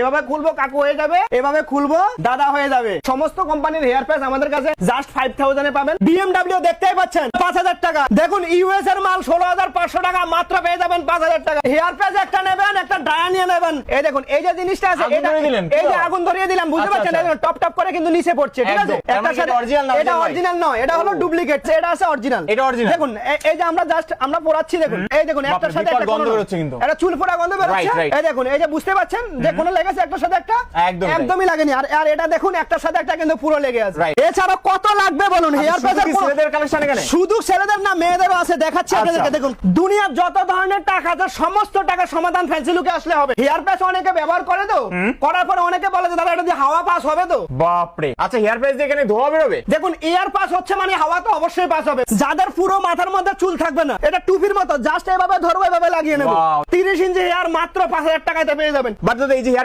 এভাবে খুলবো কাকু হয়ে যাবে। এভাবে খুলবো দাদা হয়ে যাবে। সমস্ত কোম্পানির হেয়ার প্যাচ আমাদের কাছে জাস্ট ফাইভ থাউজেন্ডে পাবেন। বিএমডাব্লিউ দেখতেই পাচ্ছেন পাঁচ হাজার টাকা। দেখুন ইউএস এর মাল ষোলো হাজার পাঁচশো টাকা মাত্র পেয়ে যাবেন পাঁচ হাজার টাকা। হেয়ার প্যাচ একটা নেবেন একটা ডায়া নিয়ে নেবেন। এই দেখুন এই যে জিনিসটা আছে এই যে আগুন ধরিয়ে দিলাম বুঝতে আচ্ছা, পারছেন? আচ্ছা। টপ টপ করে কিন্তু নিচে পড়ছে ঠিক আছে? এটা অরিজিনাল নয় এটা হলো ডুপ্লিকেট এটা আছে অরিজিনাল এটা original। দেখুন এই যে আমরা জাস্ট আমরা পড়াচ্ছি দেখুন। এই দেখুন একটার সাথে একটা গন্ধ বেরোচ্ছে কিন্তু। এটা চুল ফোড়া গন্ধ বেরোচ্ছে. এই দেখুন এই যে বুঝতে পারছেন? যে কোনো লেগেছে একটার সাথে একটা? একদমই লাগেনি। আর আর এটা দেখুন একটার সাথে একটা কিন্তু পুরো লেগে আছে। এছাড়া কত লাগবে বলুন? হেয়ার শুধু প্যাচের ছেলেদের কালেকশন এখানে? শুধু ছেলেদের না মেয়েদেরও আছে। দেখাচ্ছি আচ্ছা। আপনাদেরকে দেখুন। দুনিয়ার যত ধরনের টাকা আছে সমস্ত টাকা সমাধান ফ্যান্সি লুকে আসলে হবে। হেয়ার প্যাচ অনেকে ব্যবহার করে তো। করার পরে অনেকে বলে যে দাদা এটা দিয়ে হাওয়া পাস হবে তো? বাপরে। আচ্ছা হেয়ার প্যাচ দিয়ে এখানে ধোয়া বেরোবে? দেখুন এয়ার পাস হচ্ছে মানে হাওয়া তো অবশ্যই পাস হবে। যাদের পুরো মাথার মধ্যে চুল থাকবে না এটা টুপির মতো জাস্ট এভাবে ধরবো এভাবে লাগিয়ে নেব। তিরিশ ইঞ্চি হেয়ার মাত্র পাঁচ হাজার টাকাতে পেয়ে যাবেন। বাট এই যে হেয়ার